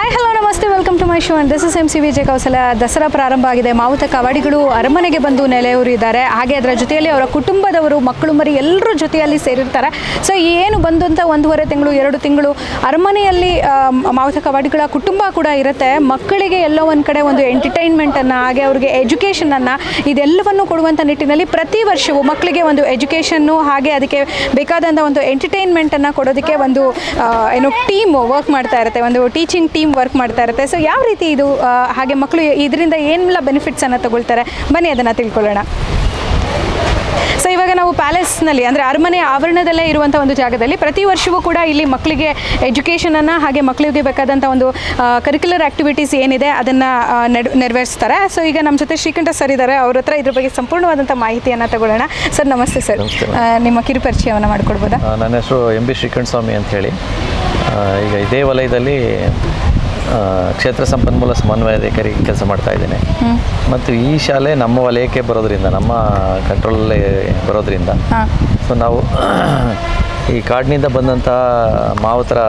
Hi hello ನಮಸ್ತೆ welcome to my and this is M C Vijaya Kausala. Dasara ಪ್ರಾರಂಭ ಆಗಿದೆ. ಮಾವುತ ಕವಾಡಿಗಳು ಅರಮನೆಗೆ ಬಂದು ನೆಲೆಯೂರಿದ್ದಾರೆ. ಹಾಗೆ ಅದರ ಜೊತೆಯಲ್ಲಿ ಅವರ ಕುಟುಂಬದವರು, ಮಕ್ಕಳು, ಮರಿ ಎಲ್ಲರೂ ಜೊತೆಯಲ್ಲಿ ಸೇರಿರ್ತಾರೆ. ಸೊ ಏನು ಬಂದಂಥ ಒಂದೂವರೆ ತಿಂಗಳು, ಎರಡು ತಿಂಗಳು, ಅರಮನೆಯಲ್ಲಿ ಮಾವುತ ಕವಾಡಿಗಳ ಕುಟುಂಬ ಕೂಡ ಇರುತ್ತೆ. ಮಕ್ಕಳಿಗೆ ಎಲ್ಲೋ ಒಂದು ಕಡೆ ಒಂದು ಎಂಟರ್ಟೈನ್ಮೆಂಟನ್ನು ಹಾಗೆ ಅವ್ರಿಗೆ ಎಜುಕೇಷನನ್ನು ಇದೆಲ್ಲವನ್ನು ಕೊಡುವಂಥ ನಿಟ್ಟಿನಲ್ಲಿ ಪ್ರತಿ ವರ್ಷವೂ ಮಕ್ಕಳಿಗೆ ಒಂದು ಎಜುಕೇಷನ್ನು ಹಾಗೆ ಅದಕ್ಕೆ ಬೇಕಾದಂಥ ಒಂದು ಎಂಟರ್ಟೈನ್ಮೆಂಟನ್ನು ಕೊಡೋದಕ್ಕೆ ಒಂದು ಏನು ಟೀಮ್ ವರ್ಕ್ ಮಾಡ್ತಾ ಇರುತ್ತೆ. ಒಂದು ಟೀಚಿಂಗ್ ಟೀಮ್ ವರ್ಕ್ ಮಾಡ್ತಾ ಇರುತ್ತೆ. ಸೊ ಯಾವ ರೀತಿ ಇದು ಹಾಗೆ ಮಕ್ಕಳು ಇದರಿಂದ ಏನೆಲ್ಲ ಬೆನಿಫಿಟ್ಸನ್ನು ತಗೊಳ್ತಾರೆ? ಬನ್ನಿ ಅದನ್ನು ತಿಳ್ಕೊಳ್ಳೋಣ. ಸೊ ಇವಾಗ ನಾವು ಪ್ಯಾಲೇಸ್ನಲ್ಲಿ ಅಂದರೆ ಅರಮನೆ ಆವರಣದಲ್ಲೇ ಇರುವಂಥ ಒಂದು ಜಾಗದಲ್ಲಿ ಪ್ರತಿ ವರ್ಷವೂ ಕೂಡ ಇಲ್ಲಿ ಮಕ್ಕಳಿಗೆ ಎಜುಕೇಷನನ್ನು ಹಾಗೆ ಮಕ್ಕಳಿಗೆ ಬೇಕಾದಂಥ ಒಂದು ಕರಿಕ್ಯುಲರ್ ಆ್ಯಕ್ಟಿವಿಟೀಸ್ ಏನಿದೆ ಅದನ್ನು ನೆ ನೆರವೇರಿಸ್ತಾರೆ. ಸೊ ಈಗ ನಮ್ಮ ಜೊತೆ ಶ್ರೀಕಂಠ ಸರ್ ಇದ್ದಾರೆ ಅವ್ರ ಹತ್ರ ಇದ್ರ ಬಗ್ಗೆ ಸಂಪೂರ್ಣವಾದಂಥ ಮಾಹಿತಿಯನ್ನು ತಗೊಳ್ಳೋಣ. ಸರ್ ನಮಸ್ತೆ ಸರ್ ನಿಮ್ಮ ಕಿರುಪರಿಚಯವನ್ನು ಮಾಡಿಕೊಡ್ಬೋದಾ ನನ್ನ ಹೆಸರು ಎಂ ಬಿ ಶ್ರೀಕಂಠ ಸ್ವಾಮಿ ಅಂತ ಹೇಳಿ. ಈಗ ಇದೇ ವಲಯದಲ್ಲಿ ಕ್ಷೇತ್ರ ಸಂಪನ್ಮೂಲ ಸಮನ್ವಯಾಧಿಕಾರಿ ಕೆಲಸ ಮಾಡ್ತಾ ಇದ್ದೇನೆ. ಮತ್ತು ಈ ಶಾಲೆ ನಮ್ಮ ವಲಯಕ್ಕೆ ಬರೋದ್ರಿಂದ ನಮ್ಮ ಕಂಟ್ರೋಲಲ್ಲೇ ಬರೋದ್ರಿಂದ ಸೊ ನಾವು ಈ ಕಾಡಿನಿಂದ ಬಂದಂತಹ ಮಾವುತರ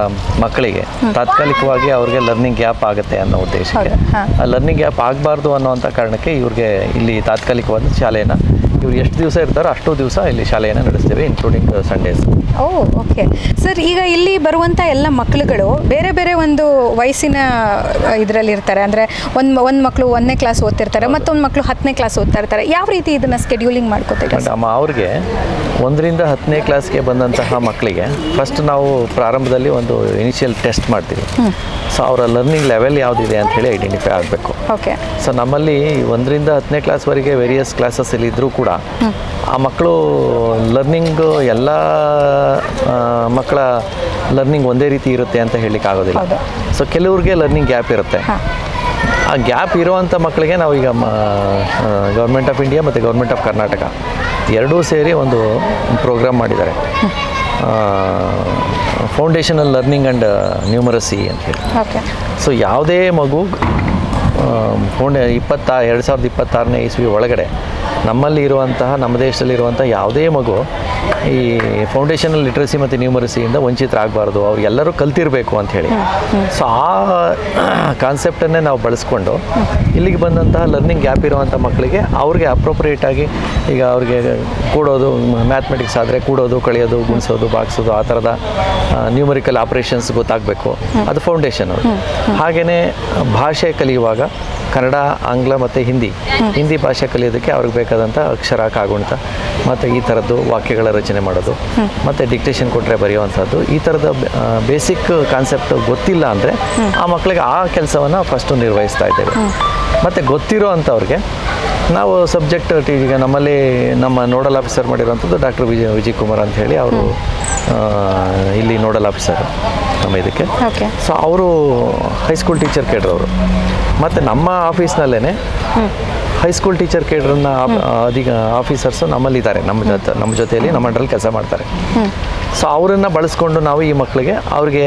ಮಕ್ಕಳಿಗೆ ತಾತ್ಕಾಲಿಕವಾಗಿ ಅವ್ರಿಗೆ ಲರ್ನಿಂಗ್ ಗ್ಯಾಪ್ ಆಗುತ್ತೆ ಅನ್ನೋ ಉದ್ದೇಶಕ್ಕೆ. ಆ ಲರ್ನಿಂಗ್ ಗ್ಯಾಪ್ ಆಗಬಾರ್ದು ಅನ್ನೋವಂಥ ಕಾರಣಕ್ಕೆ ಇವ್ರಿಗೆ ಇಲ್ಲಿ ತಾತ್ಕಾಲಿಕವಾದ ಶಾಲೆಯನ್ನು ಇವ್ರು ಎಷ್ಟು ದಿವಸ ಇರ್ತಾರೋ ಅಷ್ಟು ದಿವಸ ಇಲ್ಲಿ ಶಾಲೆಯನ್ನು ನಡೆಸ್ತೇವೆ ಇನ್ಕ್ಲೂಡಿಂಗ್ ಸಂಡೇಸ್ ಓ ಓಕೆ ಸರ್ ಈಗ ಇಲ್ಲಿ ಬರುವಂಥ ಎಲ್ಲ ಮಕ್ಕಳುಗಳು ಬೇರೆ ಬೇರೆ ಒಂದು ವಯಸ್ಸಿನ ಇದರಲ್ಲಿ ಇರ್ತಾರೆ. ಅಂದರೆ ಒಂದು ಒಂದು ಮಕ್ಕಳು ಒಂದನೇ ಕ್ಲಾಸ್ ಓದ್ತಿರ್ತಾರೆ ಮತ್ತೊಂದು ಮಕ್ಕಳು ಹತ್ತನೇ ಕ್ಲಾಸ್ ಓದ್ತಾ ಇರ್ತಾರೆ ಯಾವ ರೀತಿ ಇದನ್ನು ಸ್ಕೆಡ್ಯೂಲಿಂಗ್ ಮಾಡ್ಕೋತೀವಿ ಅಮ್ಮ ಅವ್ರಿಗೆ ಒಂದರಿಂದ ಹತ್ತನೇ ಕ್ಲಾಸ್ಗೆ ಬಂದಂತಹ ಮಕ್ಕಳಿಗೆ ಫಸ್ಟ್ ನಾವು ಪ್ರಾರಂಭದಲ್ಲಿ ಒಂದು ಇನಿಷಿಯಲ್ ಟೆಸ್ಟ್ ಮಾಡ್ತೀವಿ. ಸೊ ಅವರ ಲರ್ನಿಂಗ್ ಲೆವೆಲ್ ಯಾವುದಿದೆ ಅಂತ ಹೇಳಿ ಐಡೆಂಟಿಫೈ ಆಗಬೇಕು. ಓಕೆ ಸೊ ನಮ್ಮಲ್ಲಿ ಒಂದರಿಂದ ಹತ್ತನೇ ಕ್ಲಾಸ್ವರೆಗೆ ವೇರಿಯಸ್ ಕ್ಲಾಸಸ್ ಇದ್ದರೂ ಕೂಡ ಆ ಮಕ್ಕಳು ಲರ್ನಿಂಗ್ ಎಲ್ಲ ಮಕ್ಕಳ ಲರ್ನಿಂಗ್ ಒಂದೇ ರೀತಿ ಇರುತ್ತೆ ಅಂತ ಹೇಳಲಿಕ್ಕೆ ಆಗೋದಿಲ್ಲ. ಸೊ ಕೆಲವ್ರಿಗೆ ಲರ್ನಿಂಗ್ ಗ್ಯಾಪ್ ಇರುತ್ತೆ. ಆ ಗ್ಯಾಪ್ ಇರುವಂಥ ಮಕ್ಕಳಿಗೆ ನಾವು ಈಗ ಗೌರ್ಮೆಂಟ್ ಆಫ್ ಇಂಡಿಯಾ ಮತ್ತು ಗೌರ್ಮೆಂಟ್ ಆಫ್ ಕರ್ನಾಟಕ ಎರಡೂ ಸೇರಿ ಒಂದು ಪ್ರೋಗ್ರಾಮ್ ಮಾಡಿದ್ದಾರೆ. ಫೌಂಡೇಶನಲ್ ಲರ್ನಿಂಗ್ ಆ್ಯಂಡ್ ನ್ಯೂಮರಸಿ ಅಂತ ಹೇಳಿ. ಸೊ ಯಾವುದೇ ಮಗು ಫೌಂಡ ಇಪ್ಪತ್ತ ಎರಡು ಸಾವಿರದ ಇಪ್ಪತ್ತಾರನೇ ಇಸ್ವಿ ಒಳಗಡೆ ನಮ್ಮಲ್ಲಿ ಇರುವಂತಹ ನಮ್ಮ ದೇಶದಲ್ಲಿರುವಂಥ ಯಾವುದೇ ಮಗು ಈ ಫೌಂಡೇಶನಲ್ ಲಿಟ್ರಸಿ ಮತ್ತು ನ್ಯೂಮರಸಿಯಿಂದ ವಂಚಿತರಾಗಬಾರ್ದು ಅವ್ರು ಎಲ್ಲರೂ ಕಲ್ತಿರಬೇಕು ಅಂತ ಹೇಳಿ. ಸೊ ಆ ಕಾನ್ಸೆಪ್ಟನ್ನೇ ನಾವು ಬಳಸ್ಕೊಂಡು ಇಲ್ಲಿಗೆ ಬಂದಂತಹ ಲರ್ನಿಂಗ್ ಗ್ಯಾಪ್ ಇರುವಂಥ ಮಕ್ಕಳಿಗೆ ಅವ್ರಿಗೆ ಅಪ್ರೋಪ್ರಿಯೇಟ್ ಆಗಿ ಈಗ ಅವ್ರಿಗೆ ಕೂಡೋದು ಮ್ಯಾಥಮೆಟಿಕ್ಸ್ ಆದರೆ ಕೂಡೋದು ಕಳೆಯೋದು ಗುಣಿಸೋದು ಬಾಗಿಸೋದು ಆ ಥರದ ನ್ಯೂಮರಿಕಲ್ ಆಪ್ರೇಷನ್ಸ್ ಗೊತ್ತಾಗಬೇಕು. ಅದು ಫೌಂಡೇಶನ್ ಹಾಗೆಯೇ ಭಾಷೆ ಕಲಿಯುವಾಗ ಕನ್ನಡ, ಆಂಗ್ಲ ಮತ್ತು ಹಿಂದಿ. ಹಿಂದಿ ಭಾಷೆ ಕಲಿಯೋದಕ್ಕೆ ಅವ್ರಿಗೆ ಬೇಕಾದಂಥ ಅಕ್ಷರ, ಕಾಗುಣಿತ ಮತ್ತು ಈ ಥರದ್ದು ವಾಕ್ಯಗಳ ರಚನೆ ಮಾಡೋದು. ಮತ್ತು ಡಿಕ್ಟೇಷನ್ ಕೊಟ್ಟರೆ ಬರೆಯುವಂಥದ್ದು. ಈ ಥರದ ಬೇಸಿಕ್ ಕಾನ್ಸೆಪ್ಟ್ ಗೊತ್ತಿಲ್ಲ ಅಂದರೆ ಆ ಮಕ್ಕಳಿಗೆ ಆ ಕೆಲಸವನ್ನು ಫಸ್ಟು ನಿರ್ವಹಿಸ್ತಾ ಇದ್ದೇವೆ. ಮತ್ತು ಗೊತ್ತಿರೋ ಅಂಥವ್ರಿಗೆ ನಾವು ಸಬ್ಜೆಕ್ಟ್ ಈಗ ನಮ್ಮಲ್ಲಿ ನಮ್ಮ ನೋಡಲ್ ಆಫೀಸರ್ ಮಾಡಿರೋಂಥದ್ದು ಡಾಕ್ಟರ್ ವಿಜಯ್ ವಿಜಯ್ ಕುಮಾರ್ ಅಂತ ಹೇಳಿ ಅವರು ಇಲ್ಲಿ ನೋಡಲ್ ಆಫೀಸರ್ ನಮ್ಮ ಇದಕ್ಕೆ. ಸೊ ಅವರು ಹೈಸ್ಕೂಲ್ ಟೀಚರ್ ಕೇಡ್ರು ಅವರು ಮತ್ತು ನಮ್ಮ ಆಫೀಸ್ನಲ್ಲೇ ಹೈಸ್ಕೂಲ್ ಟೀಚರ್ ಕೇಡ್ರನ್ನ ಅಧಿಕ ಆಫೀಸರ್ಸು ನಮ್ಮಲ್ಲಿದ್ದಾರೆ. ನಮ್ಮ ಜೊತೆ ನಮ್ಮ ಜೊತೆಯಲ್ಲಿ ನಮ್ಮ ಅಂಡ್ರಲ್ಲಿ ಕೆಲಸ ಮಾಡ್ತಾರೆ. ಸೊ ಅವರನ್ನು ಬಳಸ್ಕೊಂಡು ನಾವು ಈ ಮಕ್ಕಳಿಗೆ ಅವ್ರಿಗೆ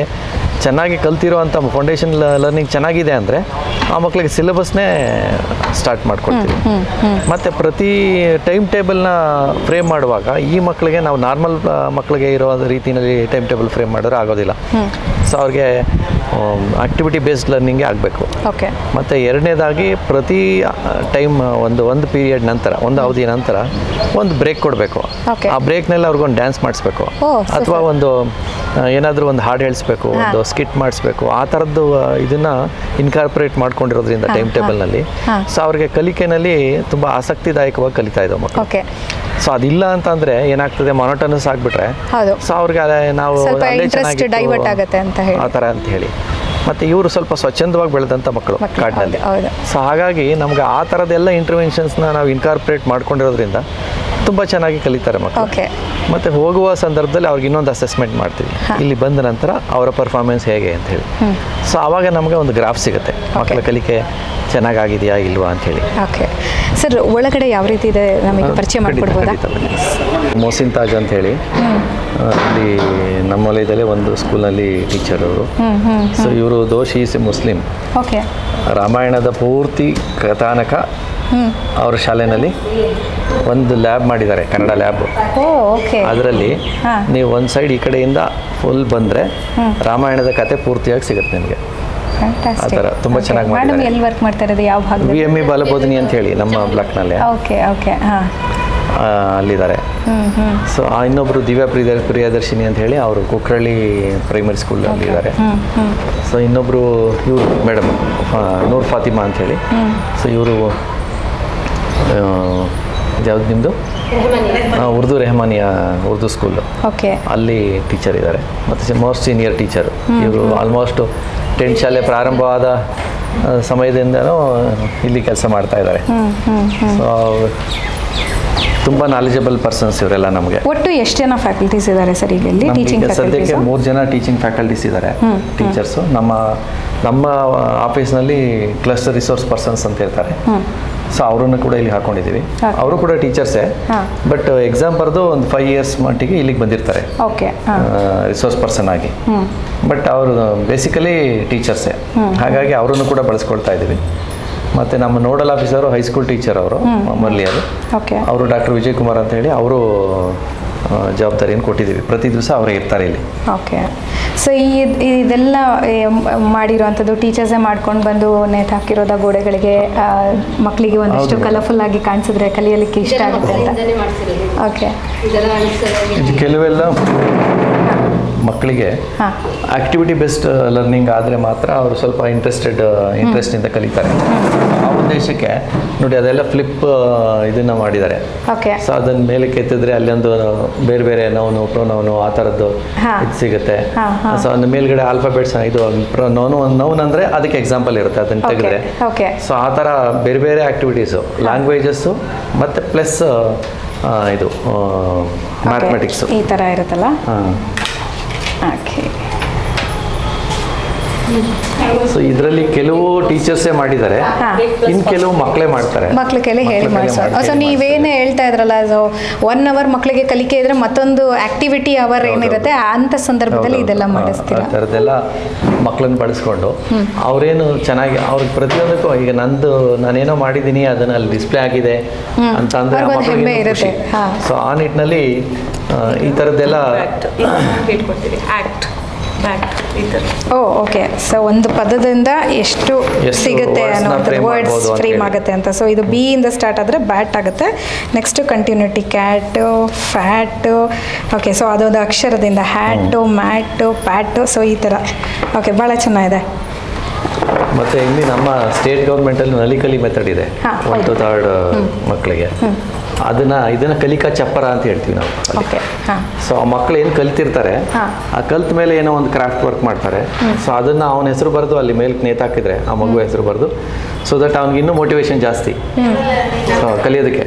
ಚೆನ್ನಾಗಿ ಕಲ್ತಿರೋವಂಥ ಫೌಂಡೇಶನ್ ಲರ್ನಿಂಗ್ ಚೆನ್ನಾಗಿದೆ ಅಂದರೆ ಆ ಮಕ್ಕಳಿಗೆ ಸಿಲೆಬಸ್ನೇ ಸ್ಟಾರ್ಟ್ ಮಾಡ್ಕೊಡ್ತೀವಿ. ಮತ್ತು ಪ್ರತಿ ಟೈಮ್ ಟೇಬಲ್ನ ಫ್ರೇಮ್ ಮಾಡುವಾಗ ಈ ಮಕ್ಕಳಿಗೆ ನಾವು ನಾರ್ಮಲ್ ಮಕ್ಕಳಿಗೆ ಇರೋ ರೀತಿಯಲ್ಲಿ ಟೈಮ್ ಟೇಬಲ್ ಫ್ರೇಮ್ ಮಾಡಿದ್ರೆ ಆಗೋದಿಲ್ಲ. ಸೊ ಅವ್ರಿಗೆ ಆಕ್ಟಿವಿಟಿ ಬೇಸ್ಡ್ ಲರ್ನಿಂಗೇ ಆಗಬೇಕು. ಓಕೆ ಮತ್ತು ಎರಡನೇದಾಗಿ ಪ್ರತಿ ಟೈಮ್ ಒಂದು ಒಂದು ಪೀರಿಯಡ್ ನಂತರ ಒಂದು ಅವಧಿ ನಂತರ ಒಂದು ಬ್ರೇಕ್ ಕೊಡಬೇಕು. ಆ ಬ್ರೇಕ್ನಲ್ಲಿ ಅವ್ರಿಗೊಂದು ಡ್ಯಾನ್ಸ್ ಮಾಡಿಸ್ಬೇಕು. ಅಥವಾ ಒಂದು ಏನಾದರೂ ಒಂದು ಹಾಡು ಹೇಳಿಸ್ಬೇಕು ಒಂದು ಸ್ಕಿಟ್ ಮಾಡಿಸ್ಬೇಕು. ಆ ಥರದ್ದು ಇದನ್ನು ಇನ್ಕಾರ್ಪೊರೇಟ್ ಮಾಡ್ಕೊಂಡಿರೋದ್ರಿಂದ ಟೈಮ್ ಟೇಬಲ್ನಲ್ಲಿ. ಸೊ ಅವ್ರಿಗೆ ಕಲಿಕೆನಲ್ಲಿ ತುಂಬ ಆಸಕ್ತಿದಾಯಕವಾಗಿ ಕಲಿತಾ ಇದ್ದಾವೆ ಮಕ್ಕಳು. ಓಕೆ ಸೊ ಅದಿಲ್ಲ ಅಂತಂದ್ರೆ ಏನಾಗ್ತದೆ ಮೊನೋಟನಸ್ ಆಗಿಬಿಟ್ರೆ ಸೊ ಅವ್ರಿಗೆ ನಾವು. ಆ ಥರ ಅಂತ ಹೇಳಿ. ಮತ್ತು ಇವರು ಸ್ವಲ್ಪ ಸ್ವಚ್ಛಂದವಾಗಿ ಬೆಳೆದಂಥ ಮಕ್ಕಳು ಕಾಡಿನಲ್ಲಿ. ಸೊ ಹಾಗಾಗಿ ನಮ್ಗೆ ಆ ಥರದ್ದೆಲ್ಲ ಇಂಟರ್ವೆನ್ಷನ್ಸ್ನ ನಾವು ಇನ್ಕಾರ್ಪೊರೇಟ್ ಮಾಡ್ಕೊಂಡಿರೋದ್ರಿಂದ ತುಂಬ ಚೆನ್ನಾಗಿ ಕಲಿತಾರೆ ಮಕ್ಕಳು. ಓಕೆ ಮತ್ತು ಹೋಗುವ ಸಂದರ್ಭದಲ್ಲಿ ಅವ್ರಿಗೆ ಇನ್ನೊಂದು ಅಸೆಸ್ಮೆಂಟ್ ಮಾಡ್ತೀವಿ. ಇಲ್ಲಿ ಬಂದ ನಂತರ ಅವರ ಪರ್ಫಾರ್ಮೆನ್ಸ್ ಹೇಗೆ ಅಂತ ಹೇಳಿ. ಸೊ ಆವಾಗ ನಮಗೆ ಒಂದು ಗ್ರಾಫ್ ಸಿಗುತ್ತೆ. ಮಕ್ಕಳ ಕಲಿಕೆ ಚೆನ್ನಾಗಿದೆಯಾ ಇಲ್ವಾ ಅಂತ ಹೇಳಿ. ಓಕೆ ಸರ್ ಒಳಗಡೆ ಯಾವ ರೀತಿ ಇದೆ ನಮಗೆ ಪರಿಚಯ ಮಾಡಿಕೊಡ್ಬೋದಾ? ಮೋಸಿನ್ ತಾಜ್ ಅಂತ ಹೇಳಿ. ಅಲ್ಲಿ ಇಲ್ಲಿ ನಮ್ಮ ವಲಯದಲ್ಲೇ ಒಂದು ಸ್ಕೂಲ್ನಲ್ಲಿ ಟೀಚರ್ ಅವರು. ಸೊ ಇವರು ದೋಷಿ ಮುಸ್ಲಿಂ. ಓಕೆ ರಾಮಾಯಣದ ಪೂರ್ತಿ ಕಥಾನಕ ಅವ್ರ ಶಾಲೆಯಲ್ಲಿ ಒಂದು ಲ್ಯಾಬ್ ಮಾಡಿದ್ದಾರೆ ಕನ್ನಡ ಲ್ಯಾಬ್ ಓಕೆ ಅದರಲ್ಲಿ. ನೀವು ಒಂದು ಸೈಡ್ ಈ ಕಡೆಯಿಂದ ಫುಲ್ ಬಂದರೆ ರಾಮಾಯಣದ ಕತೆ ಪೂರ್ತಿಯಾಗಿ ಸಿಗುತ್ತೆ ನಿಮಗೆ. ಆ ಥರ ತುಂಬ ಚೆನ್ನಾಗಿ ಮಾಡಿದ್ದಾರೆ. ಎಲ್ಲಿ ವರ್ಕ್ ಮಾಡ್ತಾ ಇರೋದು? ಯಾವ ವಿ ಎಂ ಇ ಬಾಲಬೋಧಿನಿ ಅಂತ ಹೇಳಿ ನಮ್ಮ ಬ್ಲಾಕ್ನಲ್ಲಿ. ಓಕೆ ಓಕೆ ಹಾಂ. ಅಲ್ಲಿದ್ದಾರೆ. ಸೊ ಇನ್ನೊಬ್ಬರು ದಿವ್ಯಾ ಪ್ರಿಯ ಪ್ರಿಯದರ್ಶಿನಿ ಅಂತ ಹೇಳಿ ಅವರು ಕುಕ್ರಳ್ಳಿ ಪ್ರೈಮರಿ ಸ್ಕೂಲಲ್ಲಿ ಇದ್ದಾರೆ. ಹ್ಞೂ ಹ್ಞೂ ಸೊ ಇನ್ನೊಬ್ಬರು ಇವರು ಮೇಡಮ್ ನೂರ್ ಫಾತಿಮಾ ಅಂತ ಹೇಳಿ. ಸೊ ಇವರು ಯಾವ್ದು ನಿಮ್ಮದು ಉರ್ದು ರೆಹಮಾನಿಯಾ ಉರ್ದು ಸ್ಕೂಲು ಓಕೆ. ಅಲ್ಲಿ ಟೀಚರ್ ಇದ್ದಾರೆ ಮತ್ತು ಮೋಸ್ಟ್ ಸೀನಿಯರ್ ಟೀಚರ್ ಇವರು ಆಲ್ಮೋಸ್ಟ್ ಟೆಂತ್ ಶಾಲೆ ಪ್ರಾರಂಭವಾದ ಸಮಯದಿಂದನೂ ಇಲ್ಲಿ ಕೆಲಸ ಮಾಡ್ತಾ ಇದ್ದಾರೆ ಸೊ ತುಂಬ ನಾಲೆಜಬಲ್ ಪರ್ಸನ್ಸ್ ಇವರೆಲ್ಲ ನಮಗೆ. ಒಟ್ಟು ಎಷ್ಟು ಜನ ಫ್ಯಾಕಲ್ಟೀಸ್ ಇದ್ದಾರೆ ಸರ್ ಈಗ ಇಲ್ಲಿ ಟೀಚಿಂಗ್ ಸದ್ಯಕ್ಕೆ ಮೂರು ಜನ ಟೀಚಿಂಗ್ ಫ್ಯಾಕಲ್ಟೀಸ್ ಇದ್ದಾರೆ ಟೀಚರ್ಸು ನಮ್ಮ ನಮ್ಮ ಆಫೀಸ್ನಲ್ಲಿ ಕ್ಲಸ್ಟರ್ ರಿಸೋರ್ಸ್ ಪರ್ಸನ್ಸ್ ಅಂತ ಇರ್ತಾರೆ ಸೊ ಅವರನ್ನು ಕೂಡ ಇಲ್ಲಿ ಹಾಕೊಂಡಿದ್ದೀವಿ. ಅವರು ಕೂಡ ಟೀಚರ್ಸೇ. ಬಟ್ ಎಕ್ಸಾಮ್ ಬರೆದು ಒಂದು ಫೈವ್ ಇಯರ್ಸ್ ಮಟ್ಟಿಗೆ ಇಲ್ಲಿಗೆ ಬಂದಿರ್ತಾರೆ. ರಿಸೋರ್ಸ್ ಪರ್ಸನ್ ಆಗಿ. ಬಟ್ ಅವರು ಬೇಸಿಕಲಿ ಟೀಚರ್ಸೇ ಹಾಗಾಗಿ ಅವರನ್ನು ಕೂಡ ಬಳಸ್ಕೊಳ್ತಾ ಇದ್ದೀವಿ. ಮತ್ತು ನಮ್ಮ nodal officer high school teacher ಅವರು ಓಕೆ ಅವರು ಡಾಕ್ಟರ್ ವಿಜಯ್ ಕುಮಾರ್ ಅಂತ ಹೇಳಿ ಅವರು ಜವಾಬ್ದಾರಿಯನ್ನು ಕೊಟ್ಟಿದ್ದೀವಿ. ಪ್ರತಿ ದಿವಸ ಅವರೇ ಇರ್ತಾರೆ ಇಲ್ಲಿ. ಓಕೆ. ಸೊ ಈ ಇದೆಲ್ಲ ಮಾಡಿರುವಂಥದ್ದು ಟೀಚರ್ಸೇ ಮಾಡ್ಕೊಂಡು ಬಂದು ನೇತು ಹಾಕಿರೋದ ಗೋಡೆಗಳಿಗೆ ಮಕ್ಕಳಿಗೆ ಒಂದಿಷ್ಟು. ಕಲರ್ಫುಲ್ ಆಗಿ ಕಾಣಿಸಿದ್ರೆ ಕಲಿಯಲಿಕ್ಕೆ ಇಷ್ಟ ಆಗುತ್ತೆ ಅಂತ. ಓಕೆ ಕೆಲವೆಲ್ಲ ಮಕ್ಕಳಿಗೆ ಆಕ್ಟಿವಿಟಿ ಬೇಸ್ಡ್ ಲರ್ನಿಂಗ್ ಆದರೆ ಮಾತ್ರ ಅವರು ಸ್ವಲ್ಪ ಇಂಟ್ರೆಸ್ಟೆಡ್ ಇಂಟ್ರೆಸ್ಟಿಂದ ಕಲಿತಾರೆ. ಆ ಉದ್ದೇಶಕ್ಕೆ ನೋಡಿ ಅದೆಲ್ಲ ಫ್ಲಿಪ್ ಇದನ್ನ ಮಾಡಿದ್ದಾರೆ. ಓಕೆ ಸೊ ಅದನ್ನ ಮೇಲೆ ಕೆತ್ತಿದ್ರೆ ಅಲ್ಲೊಂದು ಬೇರೆ ಬೇರೆ ನೋನು ಪ್ರೊನೌನು ಆ ಥರದ್ದು. ಇದು ಸಿಗುತ್ತೆ. ಸೊ ಅದ್ರ ಮೇಲ್ಗಡೆ ಆಲ್ಫಾಬೆಟ್ಸ್ ಇದು ನೋನು ನೌನ್ ಅಂದರೆ ಅದಕ್ಕೆ ಎಕ್ಸಾಂಪಲ್ ಇರುತ್ತೆ ಅದನ್ನ ತೆಗೆದ್ರೆ. ಓಕೆ ಸೊ ಆ ಥರ ಬೇರೆ ಬೇರೆ ಆ್ಯಕ್ಟಿವಿಟೀಸು ಲ್ಯಾಂಗ್ವೇಜಸ್ಸು ಮತ್ತು ಪ್ಲಸ್ ಇದು ಮ್ಯಾಥಮೆಟಿಕ್ಸ್ ಈ ತರ ಇರುತ್ತಲ್ಲ? ಹಾಂ. ಓಕೆ. ಸೊ ಇದರಲ್ಲಿ ಕೆಲವು ಟೀಚರ್ಸೇ ಮಾಡಿದ್ದಾರೆ. ಇನ್ ಇನ್ನು ಕೆಲವು ಮಕ್ಕಳೇ ಮಾಡ್ತಾರೆ. ಮಕ್ಳ ಕೈಲಿ ಹೇಳಿ ಮಾಡ್ತಾರೆ ಸೊ ನೀವೇನೇ ಹೇಳ್ತಾ ಇದ್ರಲ್ಲ ಸೊ ಒನ್ ಅವರ್ ಮಕ್ಕಳಿಗೆ ಕಲಿಕೆ ಇದ್ರೆ ಮತ್ತೊಂದು ಆಕ್ಟಿವಿಟಿ ಅವರ್ ಏನಿರುತ್ತೆ ಅಂತ ಸಂದರ್ಭದಲ್ಲಿ ಇದೆಲ್ಲ ಮಾಡಿಸ್ತೀರ ಆ ಥರದ್ದೆಲ್ಲ ಮಕ್ಕಳನ್ನ ಬಳಸ್ಕೊಂಡು ಅವ್ರೇನು ಚೆನ್ನಾಗಿ ಅವ್ರಿಗೆ ಪ್ರತಿಯೊಂದಕ್ಕೂ ಈಗ ನಂದು ನಾನೇನೋ ಮಾಡಿದ್ದೀನಿ ಅದನ್ನ ಅಲ್ಲಿ ಡಿಸ್ಪ್ಲೇ ಆಗಿದೆ ಅಂತ ಅಂದ್ರೆ. ಸೊ ಆ ನಿಟ್ಟಿನಲ್ಲಿ ಈ ಥರದ್ದೆಲ್ಲ ಹೇಳ್ಕೊಡ್ತೀವಿ ಥರ ಓ ಓಕೆ. ಸೊ ಒಂದು ಪದದಿಂದ ಎಷ್ಟು ಸಿಗುತ್ತೆ ಅನ್ನೋ ವರ್ಡ್ಸ್ ಫ್ರೇಮ್ ಆಗುತ್ತೆ ಅಂತ. ಸೊ ಇದು ಬಿ ಇಂದ ಸ್ಟಾರ್ಟ್ ಆದರೆ ಬ್ಯಾಟ್ ಆಗುತ್ತೆ. Next continuity cat fat okay so ಅದೊಂದು ಅಕ್ಷರದಿಂದ ಹ್ಯಾಟು ಮ್ಯಾಟು ಪ್ಯಾಟು ಸೊ ಈ ಥರ ಓಕೆ ಭಾಳ ಚೆನ್ನಾಗಿದೆ. ಮತ್ತೆ ಇಲ್ಲಿ ನಮ್ಮ ಸ್ಟೇಟ್ ಗೌರ್ಮೆಂಟಲ್ಲಿ ನಲಿಕಲಿ ಮೆಥಡ್ ಇದೆ. ಒನ್ ಟು ಹೌದು. ಥರ್ಡ್ ಮಕ್ಕಳಿಗೆ. ಅದನ್ನ ಇದನ್ನ ಕಲಿಕಾ ಚಪ್ಪರ ಅಂತ ಹೇಳ್ತೀವಿ ನಾವು ಸೊ ಆ ಮಕ್ಕಳು ಏನು ಕಲ್ತಿರ್ತಾರೆ ಆ ಕಲ್ತ ಮೇಲೆ ಏನೋ ಒಂದು ಕ್ರಾಫ್ಟ್ ವರ್ಕ್ ಮಾಡ್ತಾರೆ. ಸೊ ಅದನ್ನ ಅವನ ಹೆಸರು ಬರೆದು ಅಲ್ಲಿ ಮೇಲೆ ನೇತಾಕಿದ್ರೆ ಆ ಮಗು ಹೆಸರು ಬರೆದು. ಸೊ ದಟ್ ಅವ್ನಿಗೆ ಇನ್ನೂ ಮೋಟಿವೇಶನ್ ಜಾಸ್ತಿ. ಸೊ ಕಲಿಯೋದಕ್ಕೆ.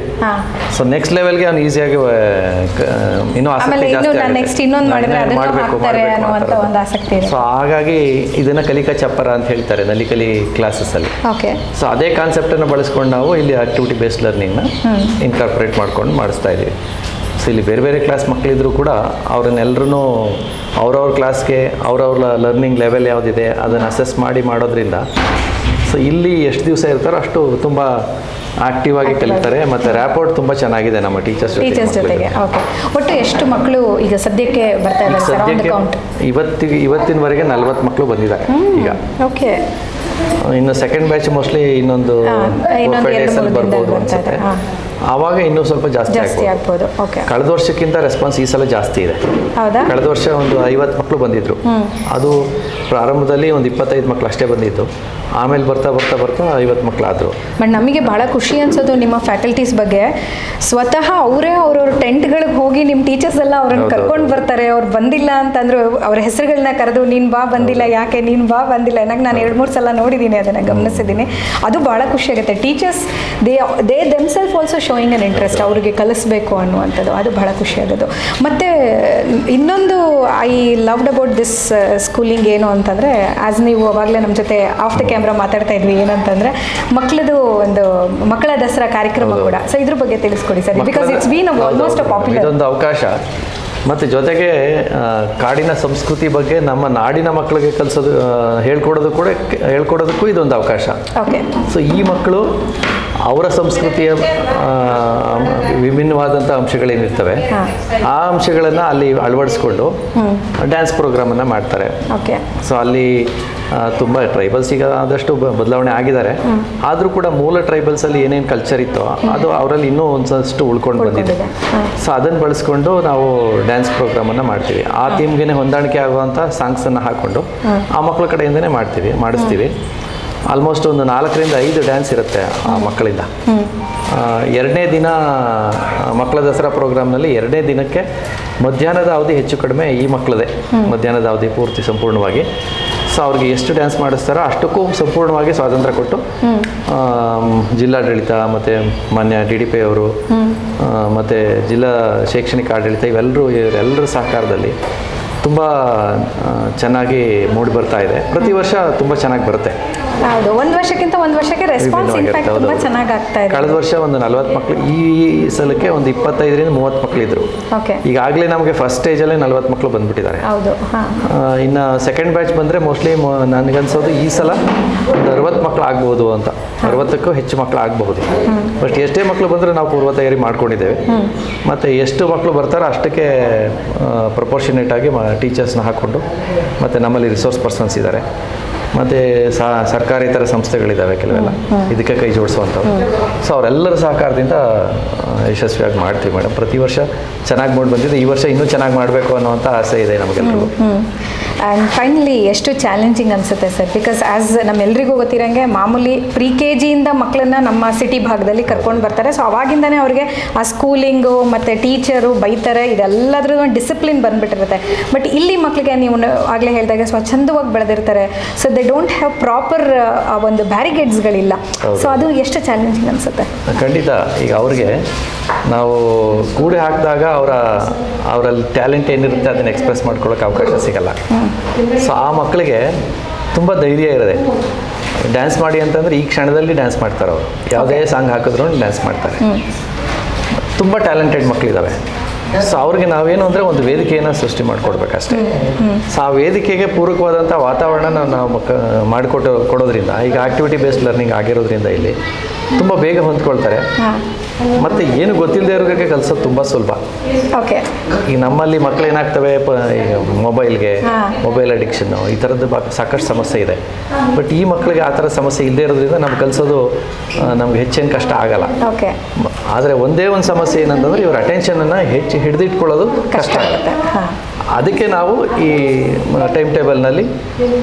ಸೊ ನೆಕ್ಸ್ಟ್ ಲೆವೆಲ್ಗೆ ಅವ್ನು ಈಸಿಯಾಗಿ ಇನ್ನೂ ಆಸಕ್ತಿ ಮಾಡಬೇಕು ಜಾಸ್ತಿ ಸೊ ಹಾಗಾಗಿ ಇದನ್ನ ಕಲಿಕಾ ಚಪ್ಪರ ಅಂತ ಹೇಳ್ತಾರೆ ನಲಿಕಲಿ ಕ್ಲಾಸಸ್ ಅಲ್ಲಿ. ಸೊ ಅದೇ ಕಾನ್ಸೆಪ್ಟನ್ನು ಬಳಸ್ಕೊಂಡು ನಾವು ಇಲ್ಲಿ ಆಕ್ಟಿವಿಟಿ ಬೇಸ್ಡ್ ಲರ್ನಿಂಗ್ನ ಇನ್ಕಾರ್ಪೊರೇಟ್ ಮಾಡ್ಕೊಂಡು ಮಾಡಿಸ್ತಾ ಇದ್ದೀವಿ. ಸೊ ಇಲ್ಲಿ ಬೇರೆ ಬೇರೆ ಕ್ಲಾಸ್ ಮಕ್ಕಳಿದ್ರು ಕೂಡ ಅವ್ರನ್ನೆಲ್ಲರೂ ಅವ್ರವ್ರ ಕ್ಲಾಸ್ಗೆ ಅವ್ರವ್ರ ಲರ್ನಿಂಗ್ ಲೆವೆಲ್ ಯಾವುದಿದೆ ಅದನ್ನು ಅಸೆಸ್ ಮಾಡಿ ಮಾಡೋದ್ರಿಂದ. ಸೊ ಇಲ್ಲಿ ಎಷ್ಟು ದಿವಸ ಇರ್ತಾರೋ ಅಷ್ಟು ತುಂಬ ಆಕ್ಟಿವ್ ಆಗಿ ಕಲಿತಾರೆ ಮತ್ತು ರ್ಯಾಪೋರ್ಟ್ ತುಂಬ ಚೆನ್ನಾಗಿದೆ ನಮ್ಮ ಟೀಚರ್ಸ್ ಟೀಚರ್ಸ್ ಜೊತೆಗೆ ಓಕೆ ಒಟ್ಟು ಎಷ್ಟು ಮಕ್ಕಳು ಈಗ ಸದ್ಯಕ್ಕೆ ಬರ್ತಾ ಇದ್ದಾರೆ ಸದ್ಯಕ್ಕೆ ಇವತ್ತಿಗೆ ಇವತ್ತಿನವರೆಗೆ ನಲ್ವತ್ತು ಮಕ್ಕಳು ಬಂದಿದ್ದಾರೆ ಈಗ. ಓಕೆ ಇನ್ನು ಸೆಕೆಂಡ್ ಬ್ಯಾಚ್ ಮೋಸ್ಟ್ಲಿ ಇನ್ನೊಂದು ಬರ್ಬೋದು ಅನ್ಸುತ್ತೆ. ಆವಾಗ ಇನ್ನೂ ಸ್ವಲ್ಪ ಜಾಸ್ತಿ ಜಾಸ್ತಿ ಆಗ್ಬೋದು. ಓಕೆ ಕಳೆದ ವರ್ಷಕ್ಕಿಂತ ರೆಸ್ಪಾನ್ಸ್ ಈ ಸಲ ಜಾಸ್ತಿ ಇದೆ. ಹೌದಾ? ಕಳೆದ ವರ್ಷ ಒಂದು ಐವತ್ತು ಮಕ್ಕಳು ಬಂದಿದ್ರು. ಅದು ಪ್ರಾರಂಭದಲ್ಲಿ ಒಂದು ಇಪ್ಪತ್ತೈದು ಮಕ್ಕಳು ಅಷ್ಟೇ ಬಂದಿದ್ದು. ಆಮೇಲೆ ಬರ್ತಾ ಬರ್ತಾ ಬರ್ತಾ ಐವತ್ತು ಮಕ್ಕಳಾದರು ಬಟ್ ನಮಗೆ ಭಾಳ ಖುಷಿ ಅನ್ಸೋದು ನಿಮ್ಮ ಫ್ಯಾಕಲ್ಟೀಸ್ ಬಗ್ಗೆ. ಸ್ವತಃ ಅವರೇ ಅವ್ರವ್ರ ಟೆಂಟ್ಗಳಿಗೆ ಹೋಗಿ ನಿಮ್ಮ ಟೀಚರ್ಸ್ ಎಲ್ಲ ಅವ್ರನ್ನ ಕರ್ಕೊಂಡು ಬರ್ತಾರೆ. ಅವ್ರು ಬಂದಿಲ್ಲ ಅಂತಂದ್ರೆ ಅವ್ರ ಹೆಸರುಗಳನ್ನ ಕರೆದು ನೀನು ಬಾ ಬಂದಿಲ್ಲ ಯಾಕೆ? ನೀನು ಬಾ ಬಂದಿಲ್ಲ. ನನಗೆ ನಾನು ಎರಡು ಮೂರು ಸಲ ನೋಡಿದ್ದೀನಿ ಅದನ್ನು ಗಮನಿಸಿದ್ದೀನಿ ಅದು ಭಾಳ ಖುಷಿ ಆಗುತ್ತೆ. Teachers they they themselves also showing an interest ಅವ್ರಿಗೆ ಕಲಿಸ್ಬೇಕು ಅನ್ನುವಂಥದ್ದು. ಅದು ಭಾಳ ಖುಷಿ ಆಗೋದು ಮತ್ತು ಇನ್ನೊಂದು I loved about this schooling ಏನು ಅಂತಂದರೆ ಆ್ಯಸ್ ನೀವು ಅವಾಗಲೇ ನಮ್ಮ ಜೊತೆ ಆಫ್ ದ ಕ್ಯಾಮ್ರಾ ಮಾತಾಡ್ತಾ ಇದ್ವಿ. ಏನಂತಂದ್ರೆ ಮಕ್ಕಳದು ಒಂದು ಮಕ್ಕಳ ದಸರಾ ಕಾರ್ಯಕ್ರಮ. ಕೂಡ. ಸೊ ಇದ್ರ ಬಗ್ಗೆ ತಿಳಿಸ್ಕೊಡಿ sir. Because it's been almost. Popular ಇದೊಂದು ಅವಕಾಶ. ಮತ್ತು ಜೊತೆಗೆ ಕಾಡಿನ ಸಂಸ್ಕೃತಿ ಬಗ್ಗೆ ನಮ್ಮ ನಾಡಿನ ಮಕ್ಕಳಿಗೆ ಕಲಿಸೋದು ಹೇಳ್ಕೊಡೋದು ಕೂಡ ಹೇಳ್ಕೊಡೋದಕ್ಕೂ ಇದೊಂದು ಅವಕಾಶ. ಓಕೆ ಸೊ ಈ ಮಕ್ಕಳು ಅವರ ಸಂಸ್ಕೃತಿಯ ವಿಭಿನ್ನವಾದಂಥ ಅಂಶಗಳೇನಿರ್ತವೆ ಆ ಅಂಶಗಳನ್ನು ಅಲ್ಲಿ ಅಳವಡಿಸ್ಕೊಂಡು ಡ್ಯಾನ್ಸ್ ಪ್ರೋಗ್ರಾಮನ್ನು ಮಾಡ್ತಾರೆ. ಓಕೆ ಸೊ ಅಲ್ಲಿ ತುಂಬ ಟ್ರೈಬಲ್ಸ್ ಈಗ ಆದಷ್ಟು ಬದಲಾವಣೆ ಆಗಿದ್ದಾರೆ. ಆದರೂ ಕೂಡ ಮೂಲ ಟ್ರೈಬಲ್ಸಲ್ಲಿ ಏನೇನು ಕಲ್ಚರ್ ಇತ್ತೋ ಅದು ಅವರಲ್ಲಿ ಇನ್ನೂ ಒಂದಷ್ಟು ಉಳ್ಕೊಂಡು ಬಂದಿದೆ. ಸೊ ಅದನ್ನು ಬಳಸ್ಕೊಂಡು ನಾವು ಡ್ಯಾನ್ಸ್ ಪ್ರೋಗ್ರಾಮನ್ನು ಮಾಡ್ತೀವಿ. ಆ ಥೀಮ್ಗೆ ಹೊಂದಾಣಿಕೆ ಆಗುವಂಥ ಸಾಂಗ್ಸನ್ನು ಹಾಕ್ಕೊಂಡು ಆ ಮಕ್ಕಳ ಕಡೆಯಿಂದನೇ ಮಾಡ್ತೀವಿ ಮಾಡಿಸ್ತೀವಿ. ಆಲ್ಮೋಸ್ಟ್ ಒಂದು ನಾಲ್ಕರಿಂದ ಐದು ಡ್ಯಾನ್ಸ್ ಇರುತ್ತೆ ಆ ಮಕ್ಕಳಿಂದ. ಎರಡನೇ ದಿನ ಮಕ್ಕಳ ದಸರಾ ಪ್ರೋಗ್ರಾಮ್ನಲ್ಲಿ ಎರಡನೇ ದಿನಕ್ಕೆ ಮಧ್ಯಾಹ್ನದ ಅವಧಿ ಹೆಚ್ಚು ಕಡಿಮೆ ಈ ಮಕ್ಕಳದೇ. ಮಧ್ಯಾಹ್ನದ ಅವಧಿ ಪೂರ್ತಿ ಸಂಪೂರ್ಣವಾಗಿ. ಸೊ ಅವ್ರಿಗೆ ಎಷ್ಟು ಡ್ಯಾನ್ಸ್ ಮಾಡಿಸ್ತಾರೋ ಅಷ್ಟಕ್ಕೂ ಸಂಪೂರ್ಣವಾಗಿ ಸ್ವಾತಂತ್ರ್ಯ ಕೊಟ್ಟು ಜಿಲ್ಲಾಡಳಿತ ಮತ್ತು ಮಾನ್ಯ ಡಿ ಡಿ ಪಿ ಅವರು ಮತ್ತು ಜಿಲ್ಲಾ ಶೈಕ್ಷಣಿಕ ಆಡಳಿತ ಇವೆಲ್ಲರೂ ಇವರೆಲ್ಲರ ಸಹಕಾರದಲ್ಲಿ ತುಂಬ ಚೆನ್ನಾಗಿ ಮೂಡಿ ಬರ್ತಾ ಇದೆ. ಪ್ರತಿ ವರ್ಷ ತುಂಬ ಚೆನ್ನಾಗಿ ಬರುತ್ತೆ. ಹೌದು ಒಂದು ವರ್ಷಕ್ಕಿಂತ ಒಂದು ವರ್ಷಕ್ಕೆ ರೆಸ್ಪಾನ್ಸ್ ಇನ್ಫ್ಯಾಕ್ಟ್ ತುಂಬ ಚೆನ್ನಾಗಿ ಆಗ್ತಾ ಇದೆ. ಕಳೆದ ವರ್ಷ ಒಂದು ನಲವತ್ತು ಮಕ್ಳು ಈ ಸಲಕ್ಕೆ ಒಂದು ಇಪ್ಪತ್ತೈದರಿಂದ ಮೂವತ್ತು ಮಕ್ಕಳಿದ್ರು ಓಕೆ ಈಗಾಗಲೇ ನಮಗೆ ಫಸ್ಟ್ ಸ್ಟೇಜಲ್ಲೇ ನಲವತ್ತು ಮಕ್ಳು ಬಂದ್ಬಿಟ್ಟಿದ್ದಾರೆ. ಹೌದು ಇನ್ನು ಸೆಕೆಂಡ್ ಬ್ಯಾಚ್ ಬಂದರೆ ಮೋಸ್ಟ್ಲಿ ನನಗನ್ಸೋದು ಈ ಸಲ ಒಂದು ಅರವತ್ತು ಮಕ್ಳು ಆಗ್ಬೋದು ಅಂತ. ಅರವತ್ತಕ್ಕೂ ಹೆಚ್ಚು ಮಕ್ಳು ಆಗಬಹುದು. ಬಟ್ ಎಷ್ಟೇ ಮಕ್ಳು ಬಂದರೆ ನಾವು ಪೂರ್ವ ತಯಾರಿ ಮಾಡ್ಕೊಂಡಿದ್ದೇವೆ. ಮತ್ತು ಎಷ್ಟು ಮಕ್ಳು ಬರ್ತಾರೋ ಅಷ್ಟಕ್ಕೆ ಪ್ರಪೋರ್ಷನೇಟ್ ಆಗಿ ಟೀಚರ್ಸ್ನ ಹಾಕ್ಕೊಂಡು ಮತ್ತು ನಮ್ಮಲ್ಲಿ ರಿಸೋರ್ಸ್ ಪರ್ಸನ್ಸ್ ಇದ್ದಾರೆ. ಮತ್ತು ಸರ್ಕಾರೇತರ ಸಂಸ್ಥೆಗಳಿದ್ದಾವೆ ಕೆಲವೆಲ್ಲ. ಇದಕ್ಕೆ ಕೈ ಜೋಡಿಸುವಂಥವ್ರು. ಸೊ ಅವರೆಲ್ಲರ ಸಹಕಾರದಿಂದ ಯಶಸ್ವಿಯಾಗಿ ಮಾಡ್ತೀವಿ ಮೇಡಮ್ ಪ್ರತಿ ವರ್ಷ ಚೆನ್ನಾಗಿ ಮಾಡಿ ಬಂದಿದೆ ಈ ವರ್ಷ ಇನ್ನೂ ಚೆನ್ನಾಗಿ ಮಾಡಬೇಕು ಅನ್ನೋವಂಥ ಆಸೆ ಇದೆ ನಮಗೆಲ್ಲರಿಗೂ ಆ್ಯಂಡ್ ಫೈನಲಿ ಎಷ್ಟು ಚಾಲೆಂಜಿಂಗ್ ಅನಿಸುತ್ತೆ ಸರ್ ಬಿಕಾಸ್ ಆ್ಯಸ್ ನಮ್ಮೆಲ್ರಿಗೂ ಗೊತ್ತಿರೋಂಗೆ ಮಾಮೂಲಿ ಪ್ರಿ ಕೆ ಜಿಯಿಂದ ಮಕ್ಕಳನ್ನ ನಮ್ಮ ಸಿಟಿ ಭಾಗದಲ್ಲಿ ಕರ್ಕೊಂಡು ಬರ್ತಾರೆ. ಸೊ ಅವಾಗಿಂದನೇ ಅವ್ರಿಗೆ ಆ ಸ್ಕೂಲಿಂಗು ಮತ್ತು ಟೀಚರು ಬೈತಾರೆ ಇದೆಲ್ಲದ್ರೂ ಒಂದು ಡಿಸಿಪ್ಲಿನ್ ಬಂದ್ಬಿಟ್ಟಿರುತ್ತೆ. ಬಟ್ ಇಲ್ಲಿ ಮಕ್ಕಳಿಗೆ ನೀವು ಆಗಲೇ ಹೇಳಿದಾಗ ಸ್ವಚ್ಛಂದವಾಗಿ ಬೆಳೆದಿರ್ತಾರೆ. So they don't have proper ಒಂದು ಬ್ಯಾರಿಗೇಡ್ಸ್ಗಳಿಲ್ಲ. ಸೊ ಅದು ಎಷ್ಟು ಚಾಲೆಂಜಿಂಗ್ ಅನಿಸುತ್ತೆ. ಖಂಡಿತ ಈಗ ಅವ್ರಿಗೆ ನಾವು ಕೂಡಿ ಹಾಕಿದಾಗ ಅವರ ಅವರಲ್ಲಿ ಟ್ಯಾಲೆಂಟ್ ಏನಿರುತ್ತೆ ಅದನ್ನು ಎಕ್ಸ್ಪ್ರೆಸ್ ಮಾಡ್ಕೊಳ್ಳೋಕೆ ಅವಕಾಶ ಸಿಗಲ್ಲ. ಸೊ ಆ ಮಕ್ಕಳಿಗೆ ತುಂಬ ಧೈರ್ಯ ಇರದೆ ಡ್ಯಾನ್ಸ್ ಮಾಡಿ ಅಂತಂದರೆ ಈ ಕ್ಷಣದಲ್ಲಿ ಡ್ಯಾನ್ಸ್ ಮಾಡ್ತಾರೆ ಅವರು. ಯಾವುದೇ ಸಾಂಗ್ ಹಾಕಿದ್ರು ಡ್ಯಾನ್ಸ್ ಮಾಡ್ತಾರೆ. ತುಂಬ ಟ್ಯಾಲೆಂಟೆಡ್ ಮಕ್ಕಳಿದ್ದಾವೆ ಸೊ ಅವ್ರಿಗೆ ನಾವೇನು ಅಂದರೆ ಒಂದು ವೇದಿಕೆಯನ್ನು ಸೃಷ್ಟಿ ಮಾಡಿಕೊಡ್ಬೇಕಷ್ಟೇ. ಸೊ ಆ ವೇದಿಕೆಗೆ ಪೂರಕವಾದಂಥ ವಾತಾವರಣ ನಾವು ಮಕ್ಕ ಮಾಡಿಕೊಟ್ಟು ಕೊಡೋದ್ರಿಂದ ಈಗ ಆಕ್ಟಿವಿಟಿ ಬೇಸ್ಡ್ ಲರ್ನಿಂಗ್ ಆಗಿರೋದ್ರಿಂದ ಇಲ್ಲಿ ತುಂಬ ಬೇಗ ಹೊಂದ್ಕೊಳ್ತಾರೆ. ಮತ್ತು ಏನು ಗೊತ್ತಿಲ್ಲದೆ ಇರೋದಕ್ಕೆ ಕಲಿಸೋದು ತುಂಬ ಸುಲಭ. ಓಕೆ. ಈಗ ನಮ್ಮಲ್ಲಿ ಮಕ್ಕಳು ಏನಾಗ್ತವೆ ಮೊಬೈಲ್ಗೆ ಮೊಬೈಲ್ ಅಡಿಕ್ಷನ್ನು ಈ ಥರದ್ದು ಸಾಕಷ್ಟು ಸಮಸ್ಯೆ ಇದೆ. ಬಟ್ ಈ ಮಕ್ಕಳಿಗೆ ಆ ಥರ ಸಮಸ್ಯೆ ಇಲ್ಲದೆ ಇರೋದ್ರಿಂದ ನಮ್ಗೆ ಕಲಿಸೋದು ನಮ್ಗೆ ಹೆಚ್ಚೇನು ಕಷ್ಟ ಆಗಲ್ಲ. ಓಕೆ. ಆದರೆ ಒಂದೇ ಒಂದು ಸಮಸ್ಯೆ ಏನಂತಂದ್ರೆ ಇವ್ರ ಅಟೆನ್ಷನನ್ನು ಹೆಚ್ಚು ಹಿಡಿದಿಟ್ಕೊಳ್ಳೋದು ಕಷ್ಟ ಆಗುತ್ತೆ. ಅದಕ್ಕೆ ನಾವು ಈ ಟೈಮ್ ಟೇಬಲ್ನಲ್ಲಿ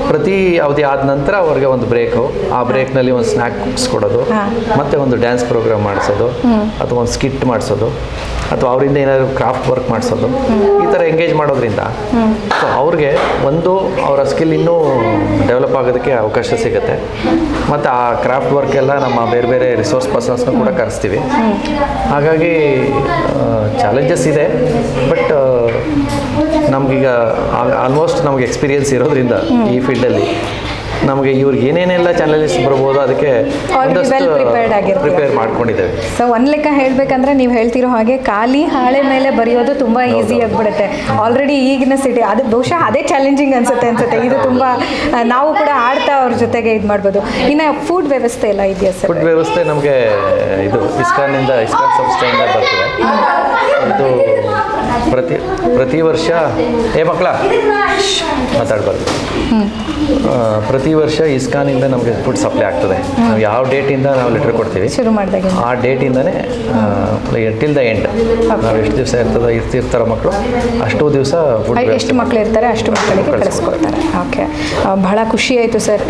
ಪ್ರತಿ ಅವಧಿ ಆದ ನಂತರ ಅವ್ರಿಗೆ ಒಂದು ಬ್ರೇಕು ಆ ಬ್ರೇಕ್ನಲ್ಲಿ ಒಂದು ಸ್ನ್ಯಾಕ್ಸ್ ಕೊಡೋದು ಮತ್ತು ಮತ್ತೆ ಒಂದು ಡ್ಯಾನ್ಸ್ ಪ್ರೋಗ್ರಾಮ್ ಮಾಡಿಸೋದು ಅಥವಾ ಒಂದು ಸ್ಕಿಟ್ ಮಾಡಿಸೋದು ಅಥವಾ ಅವರಿಂದ ಏನಾದರೂ ಕ್ರಾಫ್ಟ್ ವರ್ಕ್ ಮಾಡಿಸೋದು ಈ ಥರ ಎಂಗೇಜ್ ಮಾಡೋದ್ರಿಂದ ಸೊ ಅವ್ರಿಗೆ ಒಂದು ಅವರ ಸ್ಕಿಲ್ ಇನ್ನೂ ಡೆವಲಪ್ ಆಗೋದಕ್ಕೆ ಅವಕಾಶ ಸಿಗುತ್ತೆ. ಮತ್ತು ಆ ಕ್ರಾಫ್ಟ್ ವರ್ಕ್ ಎಲ್ಲ ನಮ್ಮ ಬೇರೆ ಬೇರೆ ರಿಸೋರ್ಸ್ ಪರ್ಸನ್ಸ್ನ ಕೂಡ ಕರೆಸ್ತೀವಿ. ಹಾಗಾಗಿ ಚಾಲೆಂಜಸ್ ಇದೆ ಬಟ್ ನಮಗೀಗ ಆಲ್ಮೋಸ್ಟ್ ನಮಗೆ ಎಕ್ಸ್ಪೀರಿಯನ್ಸ್ ಇರೋದ್ರಿಂದ ಈ ಫೀಲ್ಡಲ್ಲಿ ನಮಗೆ ಇವ್ರಿಗೆ ಏನೇನೆಲ್ಲ ಚಾನೆಲ್ಸ್ ಬರ್ಬೋದು ಅದಕ್ಕೆ. ಪ್ರಿಪೇರ್ ಮಾಡ್ಕೊಂಡಿದ್ದೇವೆ. ಸೊ ಒಂದು ಲೆಕ್ಕ ಹೇಳಬೇಕಂದ್ರೆ ನೀವು ಹೇಳ್ತಿರೋ ಹಾಗೆ ಖಾಲಿ ಹಾಳೆ ಮೇಲೆ ಬರೆಯೋದು ತುಂಬ ಈಸಿ ಆಗಿಬಿಡುತ್ತೆ. ಆಲ್ರೆಡಿ ಈಗಿನ ಸಿಟಿ ಅದು ಬಹುಶಃ ಅದೇ ಚಾಲೆಂಜಿಂಗ್ ಅನ್ಸುತ್ತೆ ಅನ್ಸುತ್ತೆ. ಇದು ತುಂಬ ನಾವು ಕೂಡ ಆಡ್ತಾ ಅವ್ರ ಜೊತೆಗೆ ಇದು ಮಾಡ್ಬೋದು. ಇನ್ನು ಫುಡ್ ವ್ಯವಸ್ಥೆ ಎಲ್ಲ ಇದೆಯಾ ಸರ್ ಫುಡ್ ವ್ಯವಸ್ಥೆ ನಮಗೆ ಇದು ಇಸ್ಕಾನ್ನಿಂದ ಇಸ್ಕಾನ್ ಸಂಸ್ಥೆಯಿಂದ ಬರ್ತದೆ. ಇದು ಪ್ರತಿ ಪ್ರತಿ ವರ್ಷ ಏ ಮಕ್ಕಳ ಮಾತಾಡಬಾರ್ದು. ಪ್ರತಿ ವರ್ಷ ಇಸ್ಕಾನಿಂದ ನಮಗೆ ಫುಡ್ ಸಪ್ಲೈ ಆಗ್ತದೆ. ನಾವು ಯಾವ ಡೇಟಿಂದ ನಾವು ಲೆಟ್ರ್ ಕೊಡ್ತೀವಿ. ಶುರು ಮಾಡಿದಾಗ. ಆ ಡೇಟಿಂದನೇ ಟಿಲ್ ದ ಎಂಡ್ ನಾವು ಎಷ್ಟು ದಿವಸ ಇರ್ತದೆ ಇರ್ತಿರ್ತಾರೋ ಮಕ್ಕಳು ಅಷ್ಟು ದಿವಸ ಫುಡ್ ಎಷ್ಟು ಮಕ್ಕಳು ಇರ್ತಾರೆ ಅಷ್ಟು ಮಕ್ಕಳಿಗೆ ಕಳಿಸ್ಕೊಡ್ತಾರೆ. ಓಕೆ ಬಹಳ ಖುಷಿ ಆಯಿತು ಸರ್.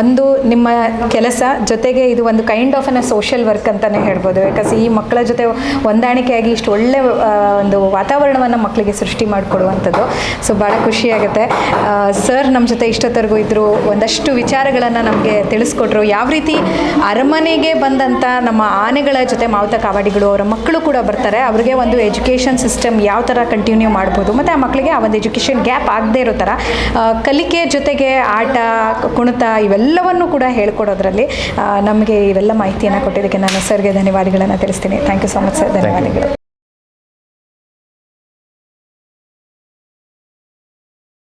ಒಂದು ನಿಮ್ಮ ಕೆಲಸ ಜೊತೆಗೆ ಇದು ಒಂದು kind of an social work ಅಂತಲೇ ಹೇಳ್ಬೋದು. ಯಾಕಂದ್ರೆ ಈ ಮಕ್ಕಳ ಜೊತೆ ಹೊಂದಾಣಿಕೆಯಾಗಿ ಇಷ್ಟು ಒಳ್ಳೆ ಒಂದು ಒಂದು ವಾತಾವರಣವನ್ನು ಮಕ್ಕಳಿಗೆ ಸೃಷ್ಟಿ ಮಾಡಿಕೊಡುವಂಥದ್ದು. ಸೊ ಭಾಳ ಖುಷಿಯಾಗುತ್ತೆ ಸರ್ ನಮ್ಮ ಜೊತೆ ಇಷ್ಟೊತ್ತರೆಗೂ ಇದ್ದರು ಒಂದಷ್ಟು ವಿಚಾರಗಳನ್ನು ನಮಗೆ ತಿಳಿಸ್ಕೊಟ್ರು. ಯಾವ ರೀತಿ ಅರಮನೆಗೆ ಬಂದಂಥ ನಮ್ಮ ಆನೆಗಳ ಜೊತೆ ಮಾವುತ ಕಾವಾಡಿಗಳು ಅವರ ಮಕ್ಕಳು ಕೂಡ ಬರ್ತಾರೆ. ಅವ್ರಿಗೆ ಒಂದು ಎಜುಕೇಷನ್ ಸಿಸ್ಟಮ್ ಯಾವ ಥರ ಕಂಟಿನ್ಯೂ ಮಾಡ್ಬೋದು? ಮತ್ತು ಆ ಮಕ್ಕಳಿಗೆ ಆ ಒಂದು ಎಜುಕೇಷನ್ ಗ್ಯಾಪ್ ಆಗದೇ ಇರೋ ಥರ ಕಲಿಕೆ ಜೊತೆಗೆ ಆಟ ಕುಣಿತ ಇವೆಲ್ಲವನ್ನು ಕೂಡ ಹೇಳ್ಕೊಡೋದ್ರಲ್ಲಿ ನಮಗೆ ಇವೆಲ್ಲ ಮಾಹಿತಿಯನ್ನು ಕೊಟ್ಟಿದ್ದಕ್ಕೆ ನಾನು ಸರ್ಗೆ ಧನ್ಯವಾದಗಳನ್ನು ತಿಳಿಸ್ತೀನಿ. Thank you so much sir ಧನ್ಯವಾದಗಳು.